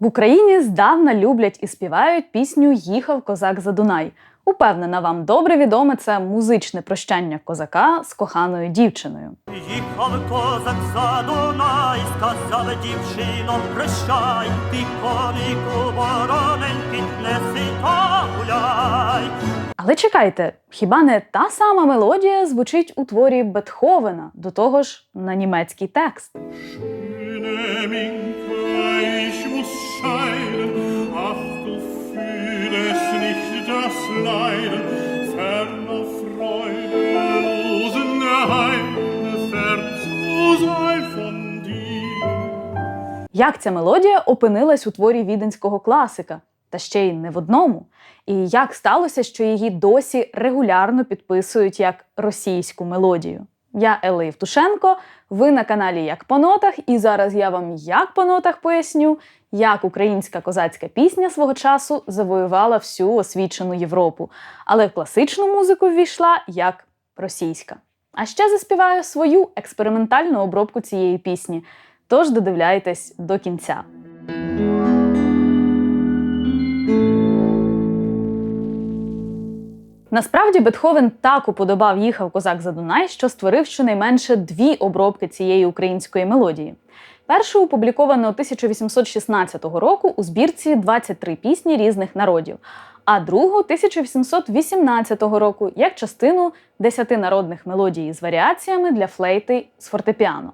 В Україні здавна люблять і співають пісню Їхав козак за Дунай. Упевнена, вам добре відоме це музичне прощання козака з коханою дівчиною. Їхав козак за Дунай, сказав дівчино, прощай, ти конику вороненький, неси та гуляй. Але чекайте, хіба не та сама мелодія звучить у творі Бетховена, до того ж на німецький текст? Scheiden. Ach, du fühlest nicht das Leiden ferner Freude losen fern zu sein von dir. Як ця мелодія опинилась у творі віденського класика, та ще й не в одному? І як сталося, що її досі регулярно підписують як російську мелодію? Я Елла Євтушенко, ви на каналі Як по нотах, і зараз я вам як по нотах поясню, як українська козацька пісня свого часу завоювала всю освічену Європу, але в класичну музику ввійшла як російська. А ще заспіваю свою експериментальну обробку цієї пісні. Тож додивляйтесь до кінця. Насправді Бетховен так уподобав їхав козак за Дунай, що створив щонайменше дві обробки цієї української мелодії. Першу опубліковано 1816 року у збірці 23 пісні різних народів, а другу 1818 року як частину 10 народних мелодій з варіаціями для флейти з фортепіано.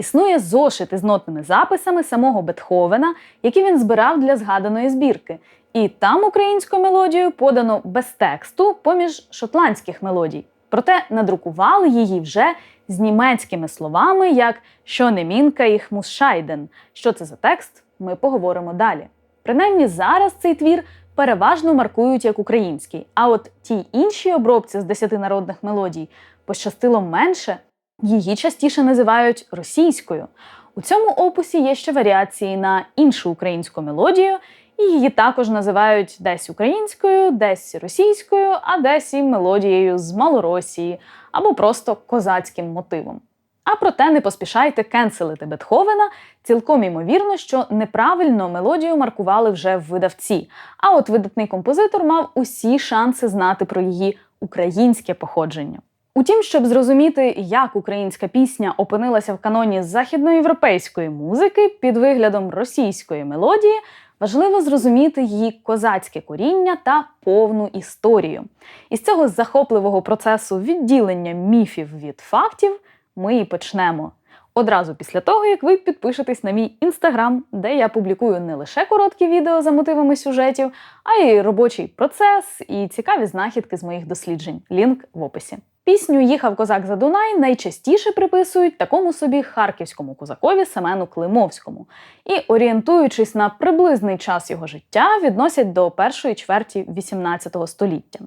Існує зошит із нотними записами самого Бетховена, які він збирав для згаданої збірки. І там українську мелодію подано без тексту поміж шотландських мелодій. Проте надрукували її вже з німецькими словами, як що не мінка їх мусшайден. Що це за текст? Ми поговоримо далі. Принаймні зараз цей твір переважно маркують як український, а от тій іншій обробці з десяти народних мелодій пощастило менше, Її частіше називають російською. У цьому описі є ще варіації на іншу українську мелодію, і її також називають десь українською, десь російською, а десь і мелодією з Малоросії або просто козацьким мотивом. А проте не поспішайте кенселити Бетховена. Цілком імовірно, що неправильно мелодію маркували вже в видавці. А от видатний композитор мав усі шанси знати про її українське походження. Утім, щоб зрозуміти, як українська пісня опинилася в каноні західноєвропейської музики під виглядом російської мелодії, важливо зрозуміти її козацьке коріння та повну історію. Із цього захопливого процесу відділення міфів від фактів ми і почнемо. Одразу після того, як ви підпишетесь на мій інстаграм, де я публікую не лише короткі відео за мотивами сюжетів, а й робочий процес і цікаві знахідки з моїх досліджень. Лінк в описі. Пісню Їхав козак за Дунай найчастіше приписують такому собі харківському козакові Семену Климовському і, орієнтуючись на приблизний час його життя, відносять до першої чверті XVIII століття.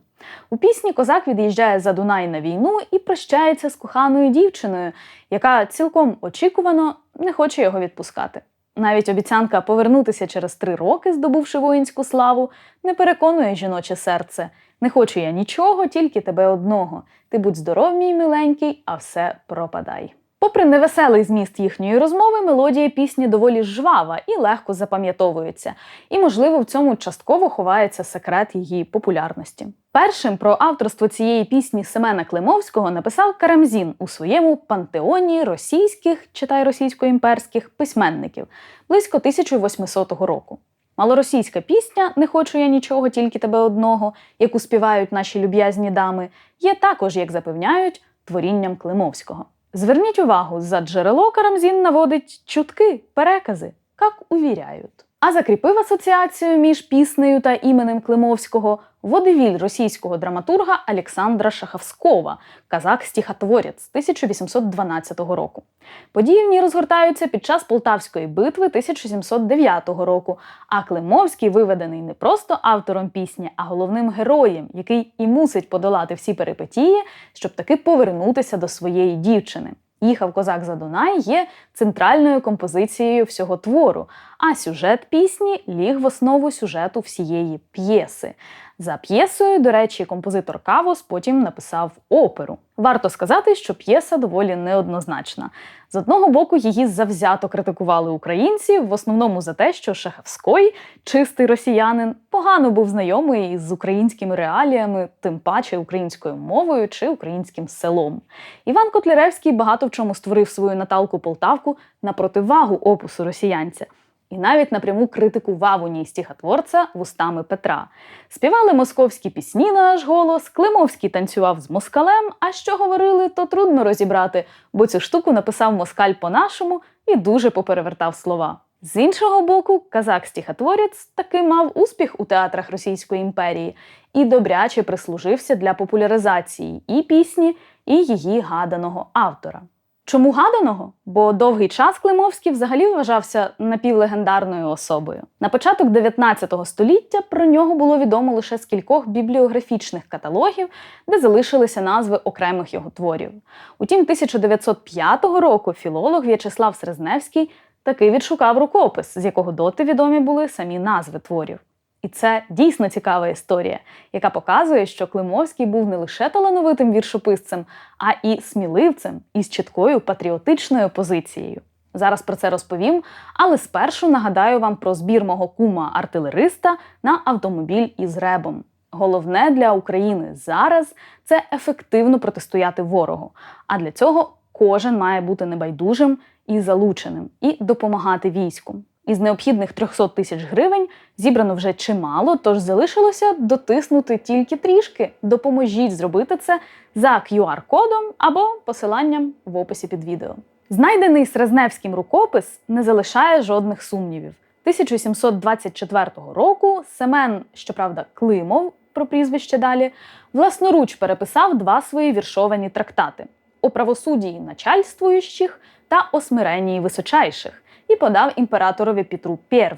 У пісні козак від'їжджає за Дунай на війну і прощається з коханою дівчиною, яка цілком очікувано не хоче його відпускати. Навіть обіцянка повернутися через три роки, здобувши воїнську славу, не переконує жіноче серце. Не хочу я нічого, тільки тебе одного. Ти будь здоров, мій миленький, а все пропадай. Попри невеселий зміст їхньої розмови, мелодія пісні доволі жвава і легко запам'ятовується, і, можливо, в цьому частково ховається секрет її популярності. Першим про авторство цієї пісні Семена Климовського написав Карамзін у своєму пантеоні російських, читай російсько-імперських письменників близько 1800 року. Малоросійська пісня Не хочу я нічого, тільки тебе одного, яку співають наші люб'язні дами, є також, як запевняють, творінням Климовського. Зверніть увагу, за джерело Карамзін наводить чутки, перекази, як увіряють. А закріпив асоціацію між піснею та іменем Климовського водевіль російського драматурга Олександра Шаховськова, казак-стіхотворець 1812 року. Події в ній розгортаються під час Полтавської битви 1709 року. А Климовський виведений не просто автором пісні, а головним героєм, який і мусить подолати всі перипетії, щоб таки повернутися до своєї дівчини. Їхав козак за Дунай є центральною композицією всього твору, а сюжет пісні ліг в основу сюжету всієї п'єси. За п'єсою, до речі, композитор Кавос потім написав оперу. Варто сказати, що п'єса доволі неоднозначна. З одного боку, її завзято критикували українці, в основному за те, що Шаховський, чистий росіянин, погано був знайомий з українськими реаліями, тим паче українською мовою чи українським селом. Іван Котляревський багато в чому створив свою Наталку Полтавку на противагу опусу росіянця. І навіть напряму критикував у ній стихотворця вустами Петра. Співали московські пісні на наш голос, Климовський танцював з москалем. А що говорили, то трудно розібрати, бо цю штуку написав москаль по-нашому і дуже поперевертав слова. З іншого боку, казак-стихотворець таки мав успіх у театрах Російської імперії і добряче прислужився для популяризації і пісні, і її гаданого автора. Чому гаданого? Бо довгий час Климовський взагалі вважався напівлегендарною особою. На початок 19 століття про нього було відомо лише з кількох бібліографічних каталогів, де залишилися назви окремих його творів. Утім, 1905 року філолог В'ячеслав Срезневський таки відшукав рукопис, з якого доти відомі були самі назви творів. І це дійсно цікава історія, яка показує, що Климовський був не лише талановитим віршописцем, а і сміливцем із чіткою патріотичною позицією. Зараз про це розповім, але спершу нагадаю вам про збір мого кума артилериста на автомобіль із ребом. Головне для України зараз це ефективно протистояти ворогу. А для цього кожен має бути небайдужим і залученим і допомагати війську. Із необхідних 300 тисяч гривень зібрано вже чимало, тож залишилося дотиснути тільки трішки. Допоможіть зробити це за QR-кодом або посиланням в описі під відео. Знайдений Срезневським рукопис не залишає жодних сумнівів. 1724 року Семен, щоправда, Климов про прізвище далі, власноруч переписав два свої віршовані трактати о правосуддії начальствуючих та о смиренні височайших і подав імператорові Петру І.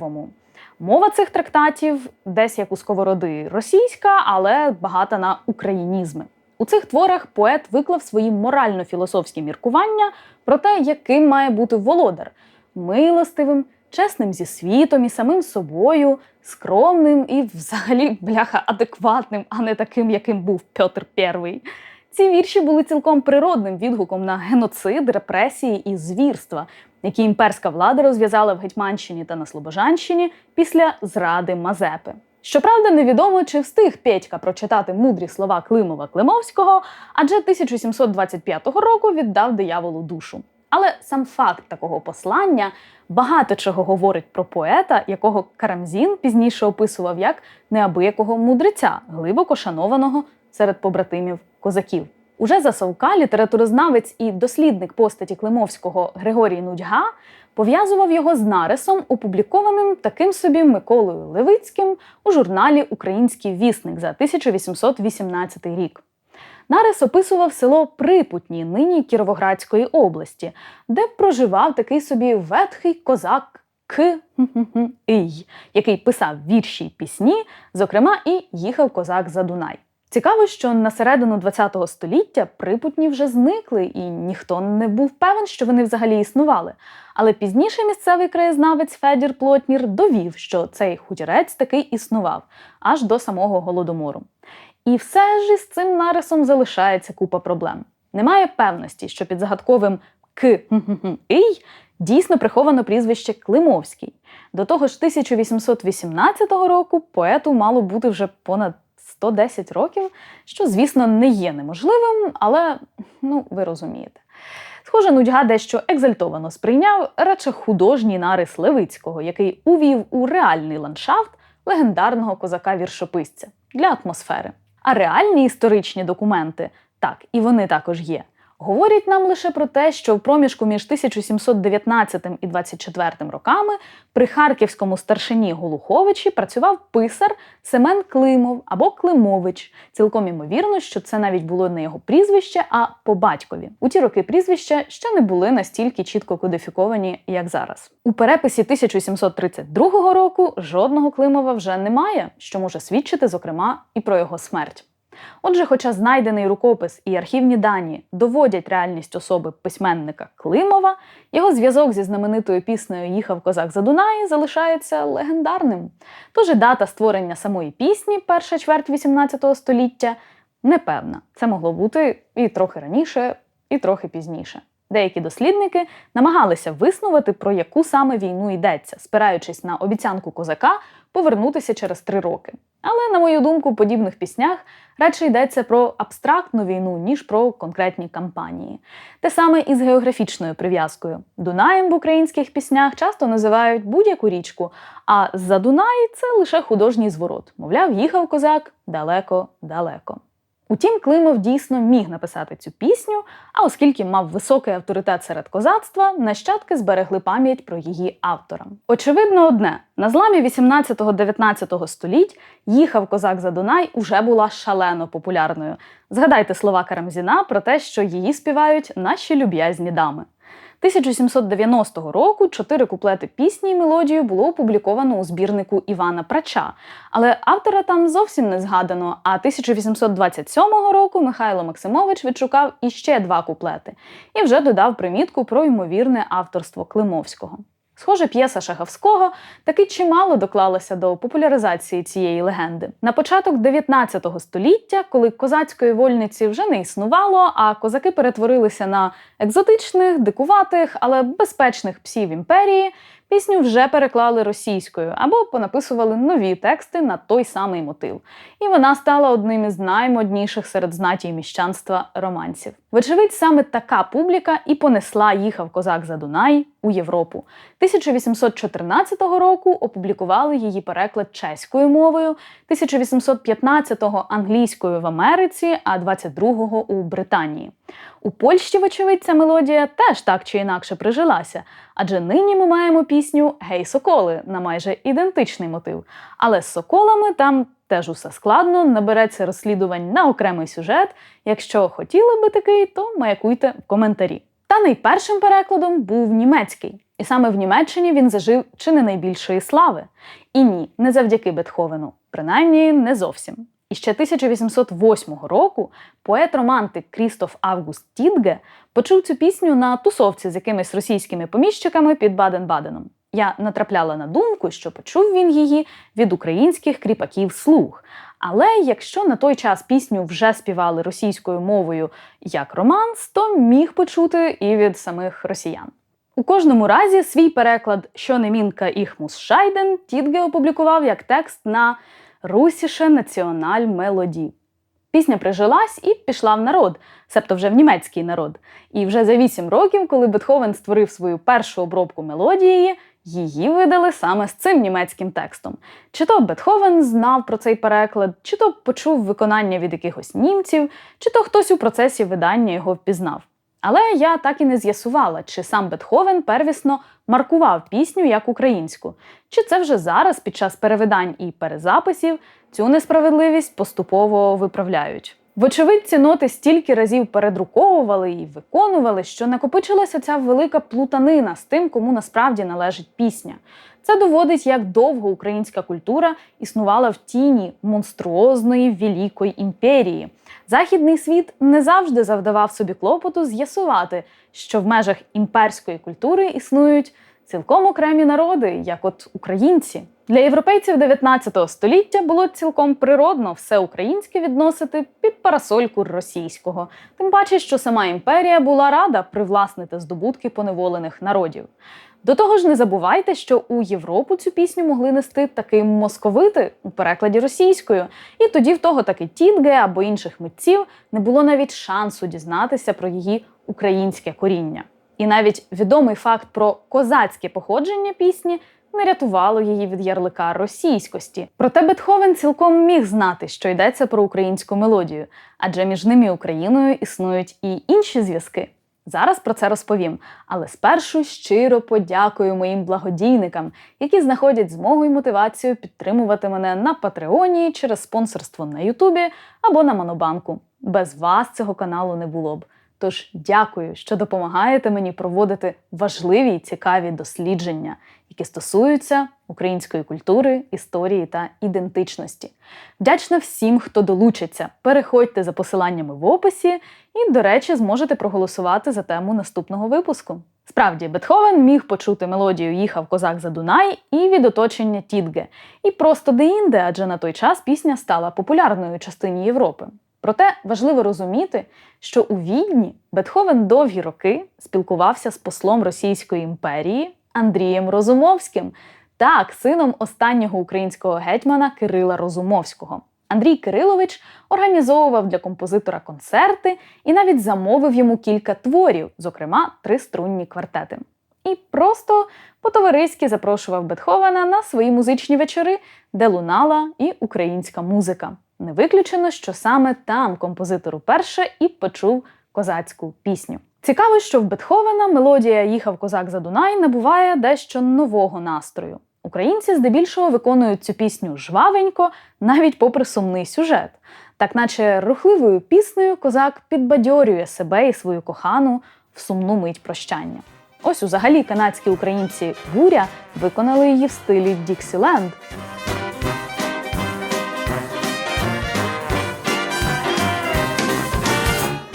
Мова цих трактатів десь як у сковороди російська, але багата на українізми. У цих творах поет виклав свої морально-філософські міркування про те, яким має бути володар милостивим, чесним зі світом і самим собою, скромним і, взагалі, бляха, адекватним, а не таким, яким був Петр І. Ці вірші були цілком природним відгуком на геноцид, репресії і звірства, які імперська влада розв'язала в Гетьманщині та на Слобожанщині після зради Мазепи. Щоправда, невідомо, чи встиг Петька прочитати мудрі слова Климова Климовського, адже 1725 року віддав дияволу душу. Але сам факт такого послання багато чого говорить про поета, якого Карамзін пізніше описував як неабиякого мудреця, глибоко шанованого серед побратимів козаків. Уже за Совка літературознавець і дослідник постаті Климовського Григорій Нудьга пов'язував його з нарисом, опублікованим таким собі Миколою Левицьким у журналі Український вісник за 1818 рік. Нарис описував село Припутні, нині Кіровоградської області, де проживав такий собі ветхий козак К. Який писав вірші й пісні, зокрема, і їхав козак за Дунай. Цікаво, що на середину ХХ століття припутні вже зникли, і ніхто не був певен, що вони взагалі існували. Але пізніше місцевий краєзнавець Федір Плотнір довів, що цей хутірець таки існував аж до самого голодомору. І все ж із цим нарисом залишається купа проблем. Немає певності, що під загадковим К «ий» дійсно приховано прізвище Климовський. До того ж, 1818 року поету мало бути вже понад 110 років, що, звісно, не є неможливим, але ну, ви розумієте. Схоже, нудьга дещо екзальтовано сприйняв радше художній нарис Левицького, який увів у реальний ландшафт легендарного козака-віршописця для атмосфери. А реальні історичні документи, так, і вони також є, говорять нам лише про те, що в проміжку між 1719 і 24 роками при харківському старшині Голуховичі працював писар Семен Климов або Климович. Цілком імовірно, що це навіть було не його прізвище, а по батькові. У ті роки прізвища ще не були настільки чітко кодифіковані, як зараз. У переписі 1732 року жодного Климова вже немає, що може свідчити, зокрема, і про його смерть. Отже, хоча знайдений рукопис і архівні дані доводять реальність особи письменника Климова, його зв'язок зі знаменитою піснею Їхав козак за Дунай залишається легендарним. Тож і дата створення самої пісні, перша чверть XVIII століття, непевна. Це могло бути і трохи раніше, і трохи пізніше. Деякі дослідники намагалися виснувати, про яку саме війну йдеться, спираючись на обіцянку козака повернутися через три роки. Але, на мою думку, в подібних піснях радше йдеться про абстрактну війну, ніж про конкретні кампанії. Те саме і з географічною прив'язкою. Дунаєм в українських піснях часто називають будь-яку річку, а за Дунай це лише художній зворот. Мовляв, їхав козак далеко-далеко. Утім, Климов дійсно міг написати цю пісню, а оскільки мав високий авторитет серед козацтва, нащадки зберегли пам'ять про її автора. Очевидно, одне на зламі 18-19 століть їхав козак за Дунай уже була шалено популярною. Згадайте слова Карамзіна про те, що її співають наші люб'язні дами. 1790 року чотири куплети пісні і мелодію було опубліковано у збірнику Івана Прача, але автора там зовсім не згадано. А 1827 року Михайло Максимович відшукав іще два куплети і вже додав примітку про ймовірне авторство Климовського. Схоже, п'єса Шаховського таки чимало доклалася до популяризації цієї легенди. На початок 19 століття, коли козацької вольниці вже не існувало, а козаки перетворилися на екзотичних, дикуватих, але безпечних псів імперії, пісню вже переклали російською або понаписували нові тексти на той самий мотив. І вона стала одним із наймодніших серед знаті міщанства романсів. Вочевидь, саме така публіка і понесла їхав козак за Дунай у Європу. 1814 року опублікували її переклад чеською мовою, 1815-го англійською в Америці, а 22-го у Британії. У Польщі, вочевидь, ця мелодія теж так чи інакше прижилася, адже нині ми маємо пісню Гей, соколи на майже ідентичний мотив. Але з соколами там теж усе складно, набереться розслідувань на окремий сюжет. Якщо хотіли би такий, то маякуйте в коментарі. Та найпершим перекладом був німецький, і саме в Німеччині він зажив чи не найбільшої слави. І ні, не завдяки Бетховену, принаймні не зовсім. Ще 1808 року поет-романтик Крістоф Август Тітге почув цю пісню на тусовці з якимись російськими поміщиками під Баден-Баденом. Я натрапляла на думку, що почув він її від українських кріпаків слуг. Але якщо на той час пісню вже співали російською мовою як романс, то міг почути і від самих росіян. У кожному разі свій переклад «Що не мінка їх мус шайден» Тітге опублікував як текст на Русіше національ мелоді. Пісня прижилась і пішла в народ, себто вже в німецький народ. І вже за вісім років, коли Бетховен створив свою першу обробку мелодії, її видали саме з цим німецьким текстом. Чи то Бетховен знав про цей переклад, чи то почув виконання від якихось німців, чи то хтось у процесі видання його впізнав. Але я так і не з'ясувала, чи сам Бетховен первісно маркував пісню як українську, чи це вже зараз, під час перевидань і перезаписів, цю несправедливість поступово виправляють. Вочевидь, ці ноти стільки разів передруковували і виконували, що накопичилася ця велика плутанина з тим, кому насправді належить пісня. Це доводить, як довго українська культура існувала в тіні монструозної великої імперії. Західний світ не завжди завдавав собі клопоту з'ясувати, що в межах імперської культури існують цілком окремі народи, як от українці. Для європейців 19 століття було цілком природно все українське відносити під парасольку російського, тим паче, що сама імперія була рада привласнити здобутки поневолених народів. До того ж, не забувайте, що у Європу цю пісню могли нести таки московити у перекладі російською, і тоді в того таки Тінге або інших митців не було навіть шансу дізнатися про її українське коріння. І навіть відомий факт про козацьке походження пісні не рятувало її від ярлика російськості. Проте Бетховен цілком міг знати, що йдеться про українську мелодію, адже між ними і Україною існують і інші зв'язки. Зараз про це розповім, але спершу щиро подякую моїм благодійникам, які знаходять змогу і мотивацію підтримувати мене на Патреоні через спонсорство на Ютубі або на Монобанку. Без вас цього каналу не було б. Тож дякую, що допомагаєте мені проводити важливі й цікаві дослідження, які стосуються української культури, історії та ідентичності. Вдячна всім, хто долучиться. Переходьте за посиланнями в описі і, до речі, зможете проголосувати за тему наступного випуску. Справді, Бетховен міг почути мелодію Їхав козак за Дунай і від оточення Тітге, і просто де-інде, адже на той час пісня стала популярною частині Європи. Проте важливо розуміти, що у Відні Бетховен довгі роки спілкувався з послом Російської імперії Андрієм Розумовським, так, сином останнього українського гетьмана Кирила Розумовського. Андрій Кирилович організовував для композитора концерти і навіть замовив йому кілька творів, зокрема три струнні квартети. І просто по-товариськи запрошував Бетховена на свої музичні вечори, де лунала і українська музика. Не виключено, що саме там композитор уперше і почув козацьку пісню. Цікаво, що в Бетховена мелодія Їхав козак за Дунай набуває дещо нового настрою. Українці здебільшого виконують цю пісню жвавенько, навіть попри сумний сюжет. Так наче рухливою піснею козак підбадьорює себе і свою кохану в сумну мить прощання. Ось узагалі канадські українці Буря виконали її в стилі Діксіленд.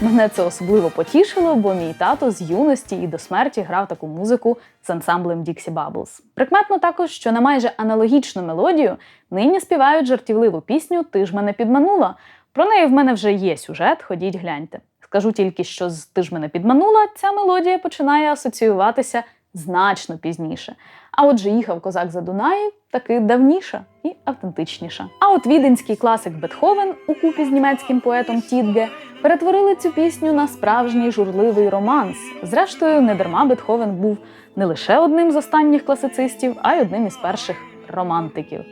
Мене це особливо потішило, бо мій тато з юності і до смерті грав таку музику з ансамблем Dixie Bubbles. Прикметно також, що на майже аналогічну мелодію нині співають жартівливу пісню Ти ж мене підманула. Про неї в мене вже є сюжет, ходіть гляньте. Скажу тільки, що з Ти ж мене підманула ця мелодія починає асоціюватися значно пізніше. А отже, їхав козак за Дунаї таки давніша і автентичніша. А от віденський класик Бетховен у купі з німецьким поетом Тітге перетворили цю пісню на справжній журливий романс. Зрештою, недарма Бетховен був не лише одним з останніх класицистів, а й одним із перших романтиків.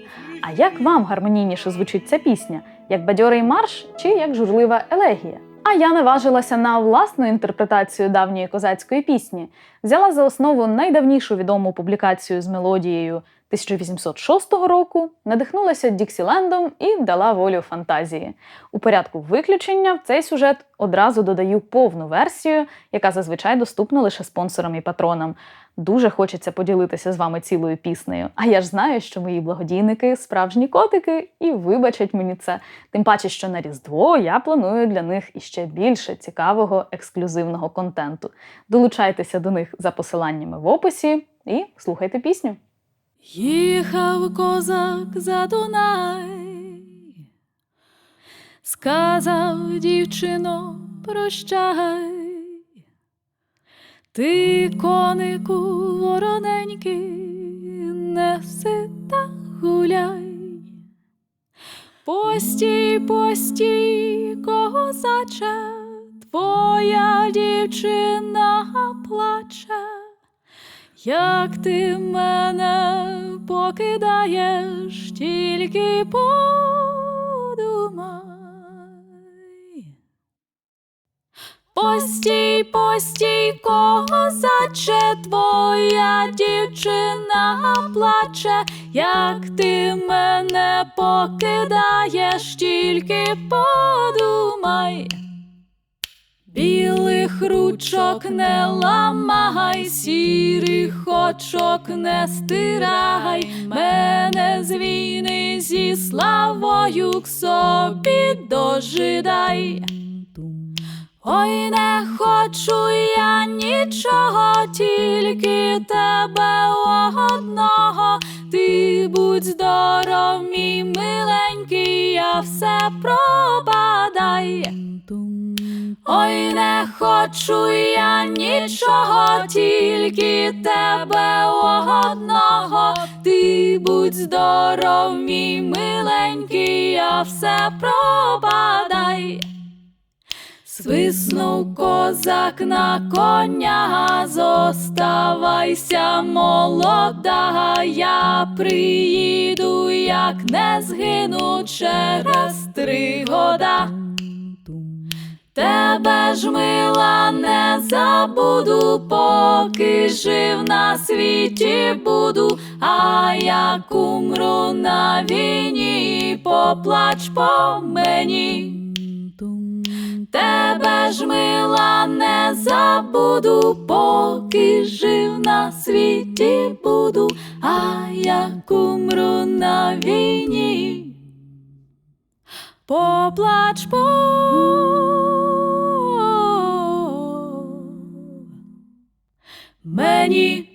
А як вам гармонійніше звучить ця пісня? Як бадьорий марш чи як журлива елегія? А я наважилася на власну інтерпретацію давньої козацької пісні, взяла за основу найдавнішу відому публікацію з мелодією 1806 року, надихнулася Діксілендом і дала волю фантазії. У порядку виключення в цей сюжет одразу додаю повну версію, яка зазвичай доступна лише спонсорам і патронам. Дуже хочеться поділитися з вами цілою піснею. А я ж знаю, що мої благодійники справжні котики, і вибачать мені це. Тим паче, що на Різдво я планую для них іще більше цікавого ексклюзивного контенту. Долучайтеся до них за посиланнями в описі і слухайте пісню. Їхав козак за Дунай, сказав дівчино, прощай, ти, конику вороненький, неси та гуляй. Постій, постій, козаче, твоя дівчина плаче. Як ти мене покидаєш, тільки подумай. Постій, постій, козаче, твоя дівчина плаче, як ти мене покидаєш, тільки подумай. Білих ручок не ламай, сірих очок не стирай, мене з війни зі славою к собі дожидай. Ой, не хочу я нічого, тільки тебе одного. Ти будь здоров, мій миленький, я все пробадай. Ой, не хочу я нічого, тільки тебе одного. Ти будь здоров, мій миленький, я все пробадай. Свиснув козак на коня, зоставайся молода, я приїду, як не згину через три года. Тебе ж мила не забуду, поки жив на світі буду, а як умру на війні, поплач по мені. Ж мила не забуду, поки жив на світі буду, а як умру на війні. Поплач по мені